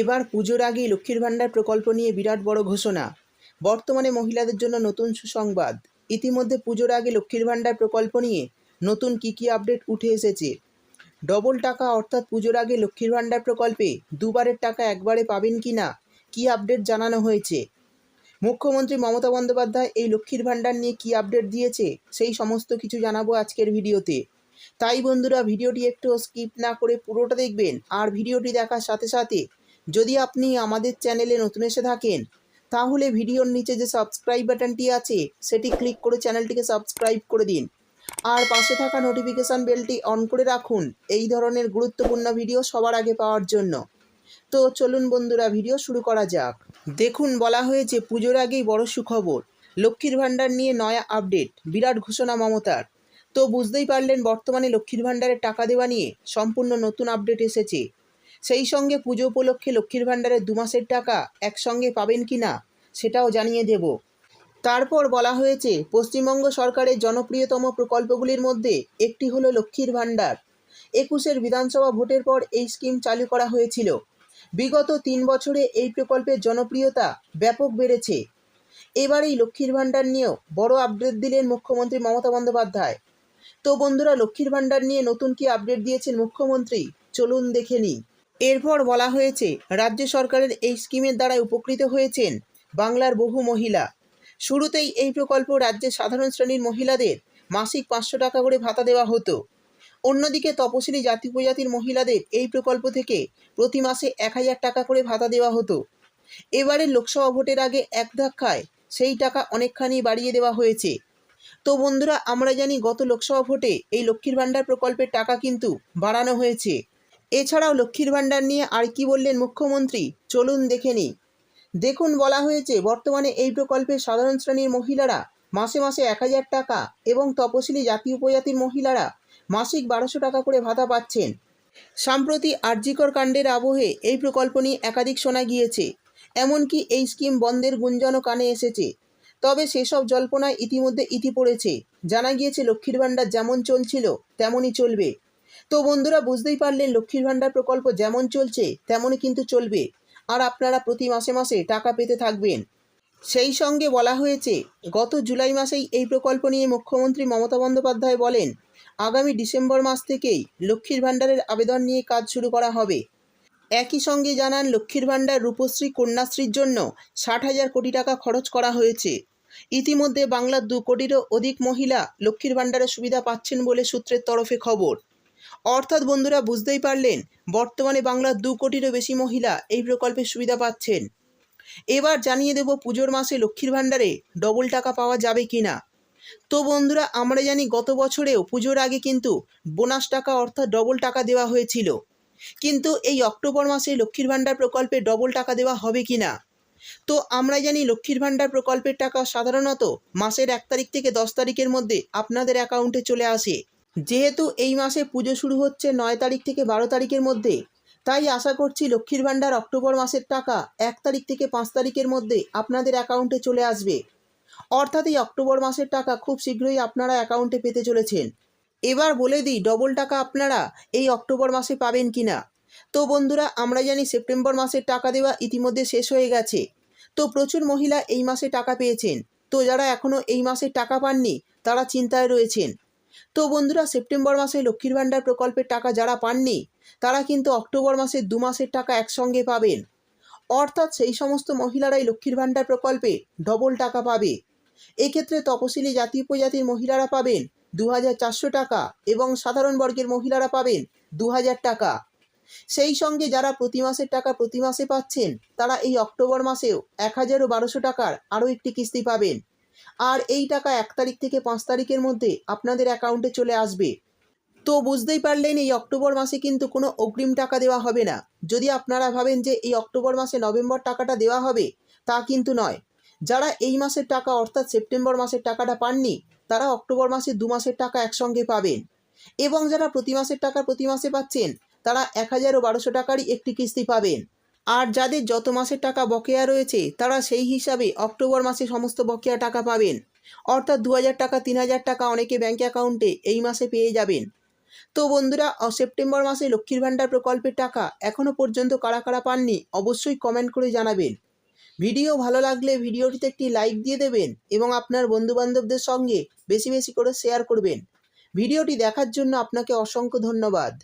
এবার পুজোর আগেই লক্ষ্মীর ভাণ্ডার প্রকল্প নিয়ে বিরাট বড় ঘোষণা। বর্তমানে মহিলাদের জন্য নতুন সুসংবাদ। ইতিমধ্যে পুজোর আগে লক্ষ্মীর ভাণ্ডার প্রকল্প নিয়ে নতুন কী কী আপডেট উঠে এসেছে? ডবল টাকা অর্থাৎ পুজোর আগে লক্ষ্মীর ভাণ্ডার প্রকল্পে দুবারের টাকা একবারে পাবেন কি না? কী আপডেট জানানো হয়েছে? মুখ্যমন্ত্রী মমতা বন্দ্যোপাধ্যায় এই লক্ষ্মীর ভাণ্ডার নিয়ে কী আপডেট দিয়েছে, সেই সমস্ত কিছু জানাব আজকের ভিডিওতে। তাই বন্ধুরা, ভিডিওটি একটু স্কিপ না করে পুরোটা দেখবেন আর ভিডিওটি দেখার সাথে সাথে যদি আপনি আমাদের চ্যানেলে নতুন এসে থাকেন, তাহলে ভিডিওর নিচে যে সাবস্ক্রাইব বাটনটি আছে, সেটি ক্লিক করে চ্যানেলটিকে সাবস্ক্রাইব করে দিন। আর পাশে থাকা নোটিফিকেশান বেলটি অন করে রাখুন, এই ধরনের গুরুত্বপূর্ণ ভিডিও সবার আগে পাওয়ার জন্য। তো চলুন বন্ধুরা, ভিডিও শুরু করা যাক। দেখুন, বলা হয়েছে পুজোর আগেই বড় সুখবর। লক্ষ্মীর ভাণ্ডার নিয়ে নয়া আপডেট বিরাট ঘোষণা মমতার। তো বুঝতেই পারলেন, বর্তমানে লক্ষ্মীর ভাণ্ডারের টাকা দেওয়া নিয়ে সম্পূর্ণ নতুন আপডেট এসেছে। সেই সঙ্গে পুজো উপলক্ষে লক্ষ্মীর ভাণ্ডারের দু মাসের টাকা একসঙ্গে পাবেন কি না, সেটাও জানিয়ে দেব। তারপর বলা হয়েছে, পশ্চিমবঙ্গ সরকারের জনপ্রিয়তম প্রকল্পগুলির মধ্যে একটি হলো লক্ষ্মীর ভাণ্ডার। একুশের বিধানসভা ভোটের পর এই স্কিম চালু করা হয়েছিল। বিগত তিন বছরে এই প্রকল্পের জনপ্রিয়তা ব্যাপক বেড়েছে। এবার এই লক্ষ্মীর ভাণ্ডার নিয়েও বড় আপডেট দিলেন মুখ্যমন্ত্রী মমতা বন্দ্যোপাধ্যায়। তো বন্ধুরা, লক্ষ্মীর ভাণ্ডার নিয়ে নতুন কি আপডেট দিয়েছেন মুখ্যমন্ত্রী? চলুন দেখে নিই। এরপর বলা হয়েছে, রাজ্য সরকারের এই স্কিমের দ্বারা উপকৃত হয়েছেন বাংলার বহু মহিলা। শুরুতেই এই প্রকল্প রাজ্যের সাধারণ শ্রেণির মহিলাদের মাসিক পাঁচশো টাকা করে ভাতা দেওয়া হতো। অন্যদিকে তপশিলি জাতি উপজাতির মহিলাদের এই প্রকল্প থেকে প্রতি মাসে এক হাজার টাকা করে ভাতা দেওয়া হতো। এবারের লোকসভা ভোটের আগে এক ধাক্কায় সেই টাকা অনেকখানি বাড়িয়ে দেওয়া হয়েছে। তো বন্ধুরা, আমরা জানি গত লোকসভা ভোটে এই লক্ষ্মীর ভাণ্ডার প্রকল্পের টাকা কিন্তু বাড়ানো হয়েছে। এছাড়াও লক্ষ্মীর ভাণ্ডার নিয়ে আর কি বললেন মুখ্যমন্ত্রী? চলুন দেখে নিই। দেখুন, বলা হয়েছে, বর্তমানে এই প্রকল্পে সাধারণ শ্রেণির মহিলারা মাসে মাসে এক হাজার টাকা এবং তপশিলি জাতি উপজাতির মহিলারা মাসিক বারোশো টাকা করে ভাতা পাচ্ছেন। সাম্প্রতি আরজিকর কাণ্ডের আবহে এই প্রকল্প নিয়ে একাধিক শোনা গিয়েছে। এমনকি এই স্কিম বন্ধের গুঞ্জনও কানে এসেছে। তবে সেসব জল্পনায় ইতিমধ্যে ইতি পড়েছে। জানা গিয়েছে, লক্ষ্মীর ভাণ্ডার যেমন চলছিল, তেমনই চলবে। তো বন্ধুরা, বুঝতেই পারলেন লক্ষ্মীর ভাণ্ডার প্রকল্প যেমন চলছে, তেমনই কিন্তু চলবে। আর আপনারা প্রতি মাসে মাসে টাকা পেতে থাকবেন। সেই সঙ্গে বলা হয়েছে, গত জুলাই মাসেই এই প্রকল্প নিয়ে মুখ্যমন্ত্রী মমতা বন্দ্যোপাধ্যায় বলেন, আগামী ডিসেম্বর মাস থেকেই লক্ষ্মীর ভাণ্ডারের আবেদন নিয়ে কাজ শুরু করা হবে। একই সঙ্গে জানান, লক্ষ্মীর ভাণ্ডার রূপশ্রী কন্যাশ্রীর জন্য ষাট হাজার কোটি টাকা খরচ করা হয়েছে। ইতিমধ্যে বাংলার দু কোটিরও অধিক মহিলা লক্ষ্মীর ভাণ্ডারের সুবিধা পাচ্ছেন বলে সূত্রের তরফে খবর। অর্থাৎ বন্ধুরা বুঝতেই পারলেন, বর্তমানে বাংলার দু কোটিরও বেশি মহিলা এই প্রকল্পের সুবিধা পাচ্ছেন। এবার জানিয়ে দেব পুজোর মাসে লক্ষ্মীর ভাণ্ডারে ডবল টাকা পাওয়া যাবে কি না তো বন্ধুরা, আমরা জানি গত বছরেও পুজোর আগে কিন্তু বোনাস টাকা অর্থাৎ ডবল টাকা দেওয়া হয়েছিল। কিন্তু এই অক্টোবর মাসে লক্ষ্মীর ভাণ্ডার প্রকল্পে ডবল টাকা দেওয়া হবে কি না তো আমরা জানি লক্ষ্মীর ভাণ্ডার প্রকল্পের টাকা সাধারণত মাসের এক তারিখ থেকে দশ তারিখের মধ্যে আপনাদের অ্যাকাউন্টে চলে আসে। যেহেতু এই মাসে পুজো শুরু হচ্ছে নয় তারিখ থেকে বারো তারিখের মধ্যে, তাই আশা করছি লক্ষ্মীর ভাণ্ডার অক্টোবর মাসের টাকা এক তারিখ থেকে পাঁচ তারিখের মধ্যে আপনাদের অ্যাকাউন্টে চলে আসবে। অর্থাৎ এই অক্টোবর মাসের টাকা খুব শীঘ্রই আপনারা অ্যাকাউন্টে পেতে চলেছেন। এবার বলে দিই, ডবল টাকা আপনারা এই অক্টোবর মাসে পাবেন কি না তো বন্ধুরা, আমরা জানি সেপ্টেম্বর মাসের টাকা দেওয়া ইতিমধ্যে শেষ হয়ে গেছে। তো প্রচুর মহিলা এই মাসে টাকা পেয়েছেন। তো যারা এখনও এই মাসে টাকা পাননি, তারা চিন্তায় রয়েছেন। তো বন্ধুরা, সেপ্টেম্বর মাসে লক্ষ্মীর ভাণ্ডার প্রকল্পের টাকা যারা পাননি, তারা কিন্তু অক্টোবর মাসে দু মাসের টাকা একসঙ্গে পাবেন। অর্থাৎ সেই সমস্ত মহিলারাই লক্ষ্মীর ভাণ্ডার প্রকল্পে ডবল টাকা পাবে। এক্ষেত্রে তপশিলি জাতি উপজাতির মহিলারা পাবেন দু হাজার চারশো টাকা এবং সাধারণ বর্গের মহিলারা পাবেন দু হাজার টাকা। সেই সঙ্গে যারা প্রতি মাসের টাকা প্রতি মাসে পাচ্ছেন, তারা এই অক্টোবর মাসেও এক হাজার বারোশো টাকার আরও একটি কিস্তি পাবেন। আর এই টাকা এক তারিখ থেকে পাঁচ তারিখের মধ্যে আপনাদের অ্যাকাউন্টে চলে আসবে। তো বুঝতেই পারলেন, এই অক্টোবর মাসে কিন্তু কোনো অগ্রিম টাকা দেওয়া হবে না। যদি আপনারা ভাবেন যে এই অক্টোবর মাসে নভেম্বর টাকাটা দেওয়া হবে, তা কিন্তু নয়। যারা এই মাসের টাকা, অর্থাৎ সেপ্টেম্বর মাসের টাকাটা পাননি, তারা অক্টোবর মাসে দু মাসের টাকা একসঙ্গে পাবেন। এবং যারা প্রতি মাসের টাকা প্রতি মাসে পাচ্ছেন, তারা এক হাজার ও বারোশো টাকারই একটি কিস্তি পাবেন। আর যাদের যত মাসের টাকা বকেয়া রয়েছে, তারা সেই হিসাবে অক্টোবর মাসে সমস্ত বকেয়া টাকা পাবেন। অর্থাৎ দু হাজার টাকা তিন হাজার টাকা অনেকে ব্যাঙ্ক অ্যাকাউন্টে এই মাসে পেয়ে যাবেন। তো বন্ধুরা সেপ্টেম্বর মাসে লক্ষ্মীর ভাণ্ডার প্রকল্পের টাকা এখনও পর্যন্ত কারা কারা পাননি, অবশ্যই কমেন্ট করে জানাবেন। ভিডিও ভালো লাগলে ভিডিওটিতে একটি লাইক দিয়ে দেবেন এবং আপনার বন্ধুবান্ধবদের সঙ্গে বেশি বেশি করে শেয়ার করবেন। ভিডিওটি দেখার জন্য আপনাকে অসংখ্য ধন্যবাদ।